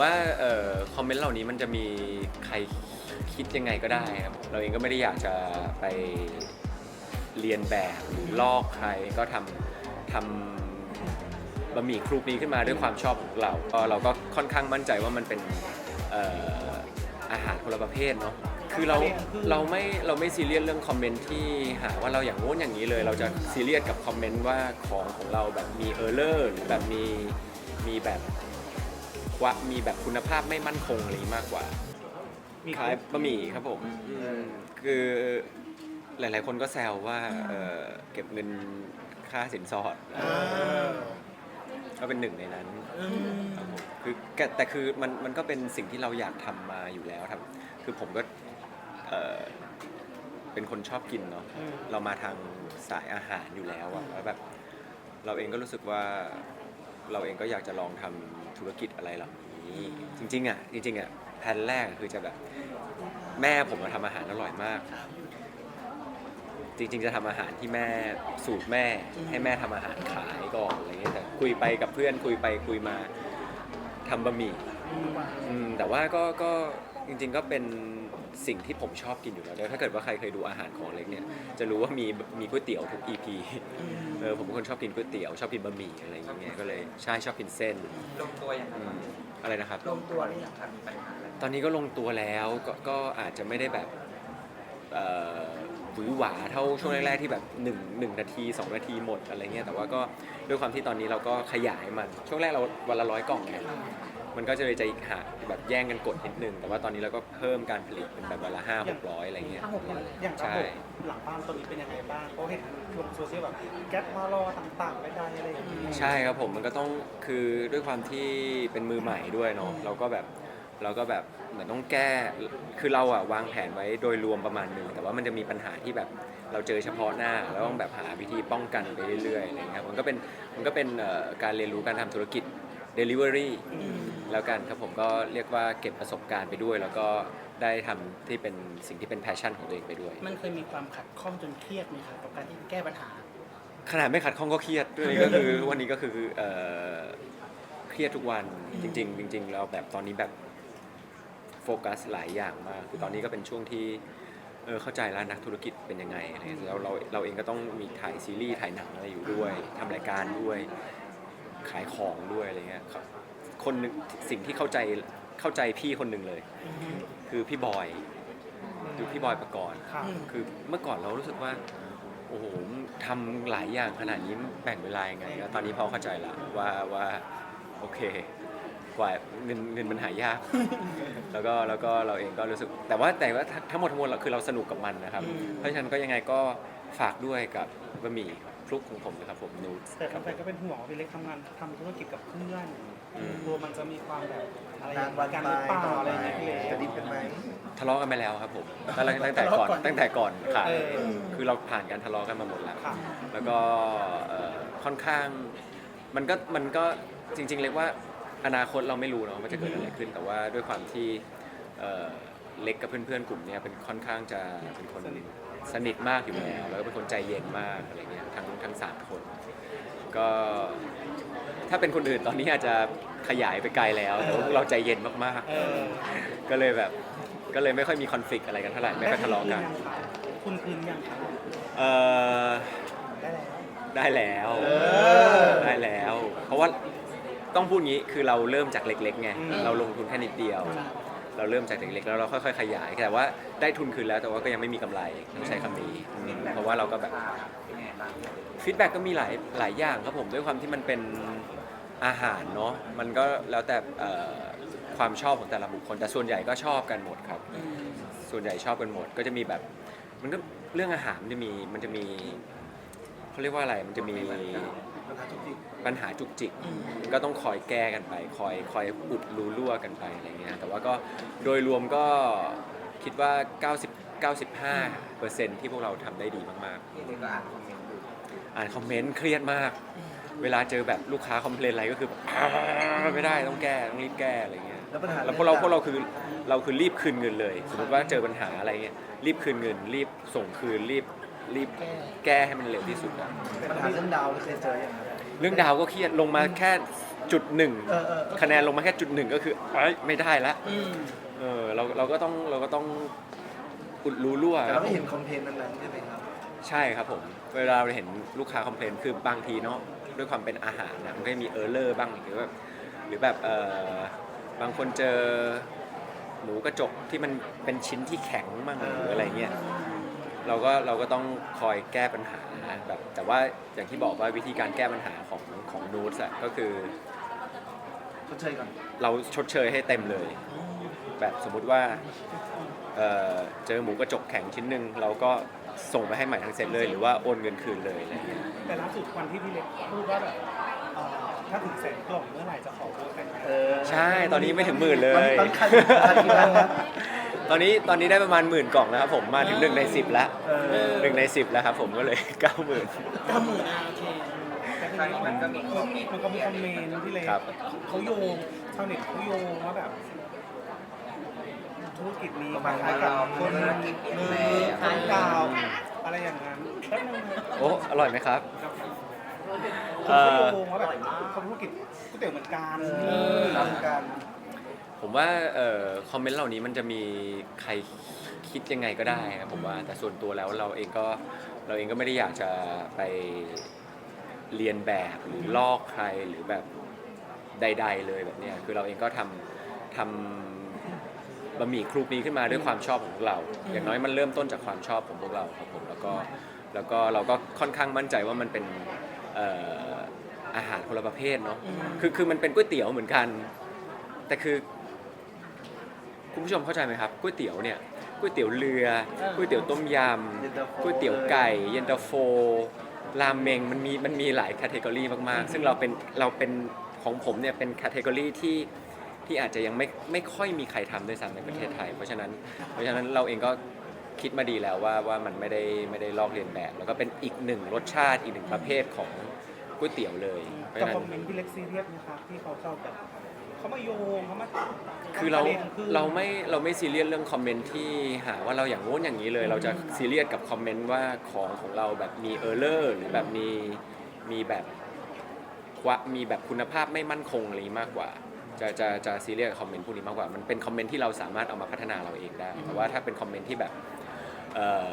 ว่าออคอมเมนต์เหล่านี้มันจะมีใครคิดยังไงก็ได้ครับเราเองก็ไม่ได้อยากจะไปเรียนแบบหรือลอกใครก็ทำทำบะหมี่คลุกนี้ขึ้นมาด้วยความชอบของเราก็เราก็ค่อนข้างมั่นใจว่ามันเป็นเอ่ออาหารคนละประเภทเนาะคือเราเราไม่เราไม่ซีเรียสเรื่องคอมเมนต์ที่หาว่าเราอย่างโน้นอย่างนี้เลย เราจะซีเรียสกับคอมเมนต์ว่าของของเราแบบมีเออร์เลอร์หรือแบบมีมีแบบ ว่ามีแบบคุณภาพไม่มั่นคงอะไรอย่างนี้มากกว่ามีขายบะหมี่ครับผมอืมคือหลาย ๆ คนก็แซวว่าเอ่อเก็บเงินค่าสินสอดเออก็เป็นหนึ่งในนั้นอืมครับผมคือแต่แต่คือมันมันก็เป็นสิ่งที่เราอยากทำมาอยู่แล้วครับ คือผมก็เอ่อเป็นคนชอบกินเนาะอืมเรามาทางสายอาหารอยู่แล้วอะแล้วแบบเราเองก็รู้สึกว่าเราเองก็อยากจะลองทำ ธุรกิจอะไรเหล่านี้จริงๆอะจริงๆอะแผนแรกคือจะแบบแม่ผมมาทำอาหารอร่อยมาก จริง ๆ จะทำอาหารที่แม่สูตรแม่ให้แม่ทำอาหารขายก่อนอะไรเงี้ยแต่คุยไปกับเพื่อนคุยไปคุยมาทำบะหมี่อืมแต่ว่าก็ก็จริง ๆก็เป็น สิ่งที่ผมชอบกินอยู่แล้วด้วยถ้าเกิดว่าใครเคยดูอาหารของเล็กเนี่ยจะรู้ว่ามีมีก๋วยเตี๋ยวทุก EP เออผมเป็นคนชอบกินก๋วยเตี๋ยวชอบกินบะหมี่อะไรอย่างเงี้ยก็เลยใช่ชอบกินเส้นลงตัวอย่างอืมอะไรนะครับ ลงตัวหรือยังครับมีปัญหาอะไรตอนนี้ก็ลงตัวแล้วก็ก็อาจจะไม่ได้แบบเอ่อหวือหวาเท่าช่วงแรกๆที่แบบ1งหนึ่งนาที 2 นาทีหมดอะไรเงี้ยแต่ว่าก็ด้วยความที่ตอนนี้เราก็ขยายมันช่วงแรกเราวันละร้อยกล่องไง มันก็จะเลยจะหาแบบแย่งกันกดนิดนึง แต่ว่าตอนนี้เราก็เพิ่มการผลิตเป็นแบบวันละห้าหกร้อยอะไรเงี้ยห้าหกร้อยอย่างระใช่ บบหลังบ้านตอนนี้เป็นยังไงบ้างเพราะเห็นลงโซเชียลแบบแก๊ปมารอต่างๆไม่ได้อะไรอย่างนี้ใช่ครับผมมันก็ต้องคือด้วยความที่เป็นมือใหม่ด้วยเนาะเราก็แบบเราก็แบบเหมือนต้องแก้คือเราอะวางแผนไว้โดยรวมประมาณหนึ่งแต่ว่ามันจะมีปัญหาที่แบบเราเจอเฉพาะหน้าแล้วต้องแบบหาวิธีป้องกันไปเรื่อยๆอะไรเงี้ยมันก็เป็นมันก็เป็นเอ่อการเรียนรู้การทำธุรกิจ Delivery แล้วกันครับผมก็เรียกว่าเก็บประสบการณ์ไปด้วย แล้วก็ได้ทำที่เป็นสิ่งที่เป็นแพชชั่นของตัวเองไปด้วย มันเคยมีความขัดข้องจนเครียดไหมครับกับการที่แก้ปัญหา ขนาดไม่ขัดข้องก็เครียดด้วยก็คือ วันนี้ก็คือเอ่อเครียดทุกวันจริง ๆ จริง ๆ เราแบบตอนนี้แบบโฟกัสหลายอย่างมากคือตอนนี้ก็เป็นช่วงที่เออเข้าใจแล้วนักธุรกิจเป็นยังไงอะไรเงี้ยแล้วเราเราเองก็ต้องมีถ่ายซีรีส์ถ่ายหนังอะไรอยู่ด้วยทำรายการด้วย ขายของด้วยอะไรเงี้ยครับ คนหนึงสิ่งที่เข้าใจเข้าใจพี่คนหนึ่งเลย คือพี่บอยคือพี่บอยประกรณ์ครับ คือเมื่อก่อนเรารู้สึกว่า โอ้โหทำหลายอย่างขนาดนี้แบ่งเวลายังไงแล้วตอนนี้พอเข้าใจละว่าว่า โอเค กว่าเงินเงินมันหายาก แล้วก็แล้วก็เราเองก็รู้สึก แต่ว่าแต่ว่าทั้งหมดทั้งมวลเราคือเราสนุกกับมันนะครับ อืม เพราะฉะนั้นก็ยังไงก็ฝากด้วยกับบะหมี่ฟลุกของผมนะครับผมนูตแต่ครับแฟนๆก็เป็นห่วงว่าพี่เล็กทำงานทำธุรกิจกับเพื่อนอืม กลัวมันจะมีความแบบอะไรนานวันกันไปหรือเปล่าต่ออะไรไปอย่างเงี้ยพี่เล็ก จะดิ้นกันไหม ทะเลาะกันไปแล้วครับผมตั้งแต่ตั้งแต่ก่อนทะเลาะก่อนตั้งแต่ก่อนขายเออคือเราผ่านการทะเลาะกันมาหมดแล้ว ค่ะ แล้วก็เอ่อค่อนข้างมันก็มันก็จริง ๆ เรียกว่าอนาคตเราไม่รู้เนาะว่าจะเกิดอะไรขึ้น แต่ว่าด้วยความที่เอ่อเล็กกับเพื่อนๆกลุ่มเนี้ยเป็นค่อนข้างจะเป็นคนสนิทมากอยู่แล้วแล้วก็เป็นคนใจเย็นมากอะไรเงี้ยทั้งทั้งสามคน ก็ ถ้าเป็นคนอื่นตอนนี้อาจจะขยายไปไกลแล้วแต่ว่าพวกเราใจเย็นมากเออๆ ก็เลยแบบก็เลยไม่ค่อยมีคอนฟ lict อะไรกันเท่าไหร่ไม่ค่อยทะเลาะกันคุณคืนยังครับเอ่อได้แล้วได้แล้วได้แล้วเพราะว่าต้องพูดงี้คือเราเริ่มจากเล็กๆไงอืมเราลงทุนแค่นิดเดียว เราเริ่มจากเล็กๆแล้วเราค่อยๆขยายแต่ว่าได้ทุนคืนแล้วแต่ว่าก็ยังไม่มีกำไรต้องใช้คำนี้อืมเพราะว่าเราก็แบบเป็นไงบ้างฟีดแบ็กก็มีหลายหลายอย่างครับผมด้วยความที่มันเป็น อาหารเนาะมันก็แล้วแต่เอ่อความชอบของแต่ละบุคคลแต่ส่วนใหญ่ก็ชอบกันหมดครับอืมส่วนใหญ่ชอบกันหมดก็จะมีแบบ มันก็เรื่องอาหารมันจะมีมันจะมีเขาเรียกว่าอะไรมันจะมีปัญหาจุกจิกปัญหาจุกจิกอืมก็ต้องคอยแก้กันไป คอยคอยอุดรูรั่วกันไปอะไรเงี้ยแต่ว่าก็โดยรวมก็คิดว่า 90 95เปอร์เซ็นที่พวกเราทำได้ดีมากนี่เลยก็อ่านคอมเมนต์ดูๆอ่านคอมเมนต์เครียดมาก เวลาเจอแบบลูกค้าคอมเพลนอะไรก็คือแบบไม่ได้ต้องแก้ต้องรีบแก้อะไรเงี้ยแล้วปัญหา แล้วพวกเราพวกเราคือเราคือรีบคืนเงินเลย สมมติว่าเจอปัญหาอะไรเงี้ยรีบคืนเงิน รีบส่งคืนรีบรีบแก้แก้ให้มันเร็วที่สุดอะ ปัญหาเรื่องดาวนี่เคยเจอยังไงเรื่องดาวก็เครียดลงมาแค่จุดหนึ่งเออเออ คะแนนลงมาแค่จุดหนึ่งก็คือเอ้ยไม่ได้ละอืมเออเราเราก็ต้องเราก็ต้องอุดรู้รั่วแต่คเรารับไม่เห็นคอนเทนต์นั้นๆใช่ไหมครับ ใช่ครับผม เวลาเราเห็นลูกค้าคอมเพลนคือบางทีเนาะ ด้วยความเป็นอาหารนะมันก็จะมีเออร์เลอร์บ้างหรือแบบหรือแบบเออบางคนเจอหมูกระจกที่มันเป็นชิ้นที่แข็งบ้างหรืออะไรเงี้ยเราก็เราก็ต้องคอยแก้ปัญหาแบบแต่ว่าอย่างที่บอกว่าวิธีการแก้ปัญหาของของนูตอะก็คือชดเชยก่อนเราชดเชยให้เต็มเลย แบบสมมุติว่าเอ่อเจอหมูกระจกแข็งชิ้นหนึ่งเราก็ ส่งไปให้ใหม่ทั้งเซ็ตเลย หรือว่าโอนเงินคืนเลยอะไรเงี้ยแต่ล่าสุดวันที่พี่เล็กพูดว่าแบบเอ่อถ้าถึงแสนกล่องเมื่อไหร่จะขอโทษกันเออใช่ตอนนี้ไม่ถึงหมื่นเลย ตอนคันคันกี่บ้างครับ ตอนนี้ตอนนี้ได้ประมาณหมื่นกล่องแล้วครับผมมาถึงหนึ่งในสิบแล้วเออ หนึ่งในสิบแล้วครับผมก็เลยเก้าหมื่น เก้าหมื่นอะโอเคแต่ทีนี้มันก็มีมันก็มีคอมเมนต์ที่เล็กครับ เขาโยงชาวเน็ตเขาโยงว่าแบบ ธุรกิจนี้ประมาณคล้ายๆกับเราคนธุรกิจเอแม่อคนดาวอะไรอย่างนั้นแป๊บนึงนะโอ้ อร่อยไหมครับ คนเอ่เขาอโยงว่าแบบเขาธุรกิจก๋วยเตี๋ยวเหมือนกันเออทำกัน ผมว่าเอ่อคอมเมนต์เหล่านี้มันจะมีใครคิดยังไงก็ได้ครับผมว่าแต่ส่วนตัวแล้วเราเองก็เราเองก็ไม่ได้อยากจะไปเรียนแบบหรือลอกใครหรือแบบใด ๆ เลยแบบเนี้ยคือเราเองก็ทำทำ บะหมี่ครูปีขึ้นมาด้วยความชอบของพวกเรา อย่างน้อยมันเริ่มต้นจากความชอบของพวกเราครับผมแล้วก็แล้วก็เราก็ค่อนข้างมั่นใจว่ามันเป็นเอ่ออาหารคนละประเภทเนาะคือคือมันเป็นก๋วยเตี๋ยวเหมือนกัน แต่คือคุณผู้ชมเข้าใจไหมครับก๋วยเตี๋ยวเนี่ยก๋วยเตี๋ยวเรือก๋วยเตี๋ยวต้มยเย็นตาโฟำก๋วยเตี๋ยวไก่เย็นตาโฟรามเมงมันมีมันมีหลายแคตตากรีมากๆ ซึ่งเราเป็นเราเป็นของผมเนี่ยเป็นแคตตากรีที่ ที่อาจจะยังไม่ไม่ค่อยมีใครทำด้วยซ้ำในประเทศไทย เพราะฉะนั้นเพราะฉะนั้นเราเองก็คิดมาดีแล้วว่าว่ามันไม่ได้ไม่ได้ลอกเลียนแบบ แล้วก็เป็นอีกหนึ่งรสชาติอีกหนึ่งประเภทของก๋วยเตี๋ยวเลยเพราะกับฉะนั้คนอมเมนต์พี่เล็กซีเรียสนะครับที่เขาชอบแบบเขามาโยงเขามาคือเราปะด็นคือเราไม่เราไม่ซีเรียสเรื่องคอมเมนต์ที่หาว่าเราอย่างงู้นอย่างนี้เลย เราจะซีเรียสกับคอมเมนต์ว่าของของเราแบบมีเออร์เลอร์หรือแบบมีมีแบบวะมีแบบคุณภาพไม่มั่นคงอะไรมากกว่า จะจะจะซีเรียสกับคอมเมนต์พวกนี้มากกว่า มันเป็นคอมเมนต์ที่เราสามารถเอามาพัฒนาเราเองได้ แต่ว่าถ้าเป็นคอมเมนต์ที่แบบเออ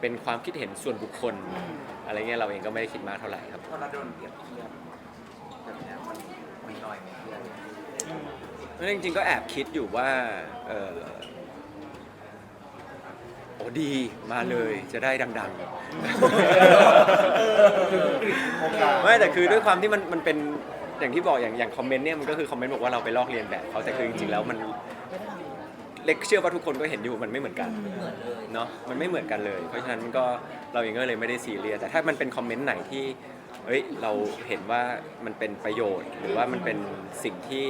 เป็นความคิดเห็นส่วนบุคคล อะไรเงี้ยเราเองก็ไม่ได้คิดมากเท่าไหร่ครับ พอเราโดนเปรียบเทียบแบบเนี้ยมันมีหน่อยไหมเพื่อนอืมแล้วจริงๆก็แอบคิดอยู่ว่าเออโอ้ดีมาเลยจะได้ดังโอกาสๆไม่แต่คือด้วยความที่มันมันเป็น อย่างที่บอกอย่างอย่างคอมเมนต์เนี่ยมันก็คือคอมเมนต์บอกว่าเราไปลอกเลียนแบบเขาแต่คือจริงๆแล้วมันเล็กเชื่อว่าทุกคนก็เห็นอยู่มันไม่เหมือนกันเนาะมันไม่เหมือนกันเลย เพราะฉะนั้นมันก็เราเองก็เลยไม่ได้ซีเรียสแต่ถ้ามันเป็นคอมเมนต์ไหนที่เอ้ยเราเห็นว่ามันเป็นประโยชน์ หรือว่ามันเป็นสิ่งที่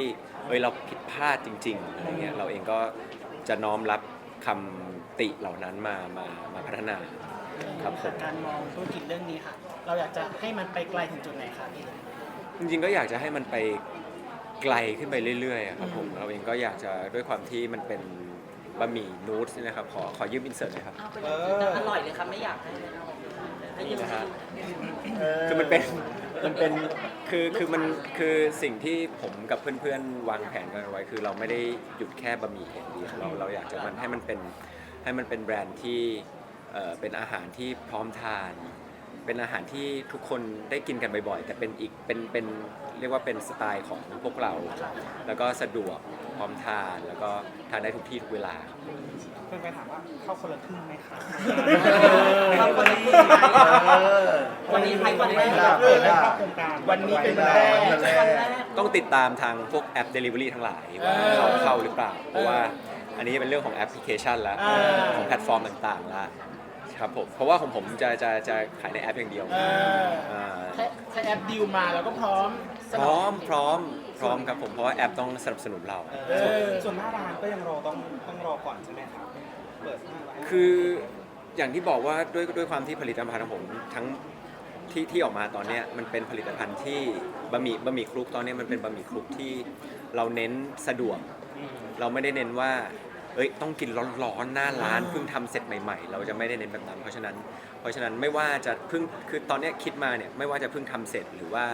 เอ้ยเราผิดพลาดจริงๆอะไรเงี้ยเราเองก็จะน้อมรับคำติเหล่านั้นมามามาพัฒนาครับผมการมองธุรกิจเรื่องนี้ค่ะ เราอยากจะให้มันไปไกลถึงจุดไหนคะพี่ จริงๆก็อยากจะให้มันไปไกลขึ้นไปเรื่อยๆอะครับผมเราเองก็อยากจะด้วยความที่มันเป็นบะหมี่นูดนะครับขอขอยืมอินเสิร์ตหน่อยครับ เอาไปเลยอร่อยเลยครับไม่อยากให้เราให้นี่ยืมนะฮะ คือมันเป็นมันเป็นคือคือมันคือสิ่งที่ผมกับเพื่อนๆวางแผนกันเอาไว้ คือเราไม่ได้หยุดแค่บะหมี่อย่างเดียวเราเราอยากจะมันให้มันเป็นให้มันเป็นแบรนด์ที่เอ่อเป็นอาหารที่พร้อมทาน เป็นอาหารที่ทุกคนได้กินกันบ่อยๆ แต่เป็นอีกเป็นเป็นเรียกว่าเป็นสไตล์ของพวกเรา แล้วก็สะดวกพร้อมทานแล้วก็ทานได้ทุกที่ทุกเวลาครับ เพื่อนไปถามว่าเข้าคนละครึ่งไหมคะเข้าคนละครึ่งไหมวันนี้ไปวันแรกเออได้เข้าโครงการวันนี้เป็นวัวันนแรแรกกวันแรก ต้องติดตามทางพวกแอป Delivery ทั้งหลายว่าเขาเข้าหรือเปล่า เพราะว่าอันนี้เป็นเรื่องของแอปพลิเคชันแล้วอ่าของแพลตฟอร์มต่างๆแล้ว ครับผมเพราะว่าของผมจะจะจะขายในแอปอย่างเดียวเอออ่าแค่แค่แอปดิวมาแล้วก็พร้อมสพนับร้อมพร้อมพร้อมครับผมเพราะว่าแอปต้องสนับสนุนเรา เออส่วนหน้าร้านก็ยังรอต้องต้องรอก่อนใช่ไหมครับ เปิดหน้าร้านคืออย่างที่บอกว่าด้วยด้วยความที่ผลิตภัณฑ์ของผมทั้งที่ที่ออกมาตอนเนี้ยมันเป็นผลิตภัณฑ์ที่บะหมี่บะหมี่คลุกตอนเนี้ยมันเป็นบะหมี่คลุกที่เราเน้นสะดวก เราไม่ได้เน้นว่า เอ้ยต้องกินร้อนๆหน้าร้านเพิ่งทำเสร็จใหม่ ๆ เราจะไม่ได้เน้นแบบนั้นเพราะฉะนั้น เพราะฉะนั้นไม่ว่าจะเพิ่งคือตอนเนี้ยคิดมาเนี่ยไม่ว่าจะเพิ่งทำเสร็จหรือว่า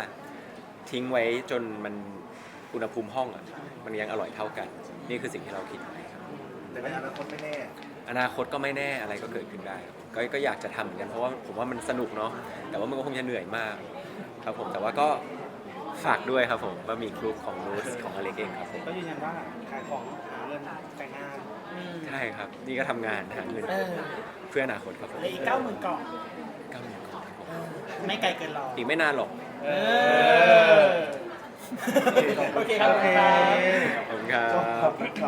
ทิ้งไว้จนมันอุณหภูมิห้องอะมันยังอร่อยเท่ากัน นี่คือสิ่งที่เราคิดไว้ครับแต่ในอนาคตไม่แน่อนาคตก็ไม่แน่อะไรก็เกิดขึ้นได้ครับก็ก็อยากจะทำเหมือนกันเพราะว่าผมว่ามันสนุกเนาะแต่ว่ามันก็คงจะเหนื่อยมาก ครับผมแต่ว่าก็ฝากด้วยครับผมว่ามีคลุกของนูสของอเล็กเองครับผมก็ยืนยันว่าขายของหาเงินแต่งงานอืม ใช่ครับ นี่ก็ทำงานหาเงินเพื่ออนาคตครับผลืออีกเก้าหมื่นกล่องเก้าหมื่นกล่องไม่ไกลเกินรออีกไม่นานหรอกโอเคครับ โอคขอบคุณครับ จบครับเร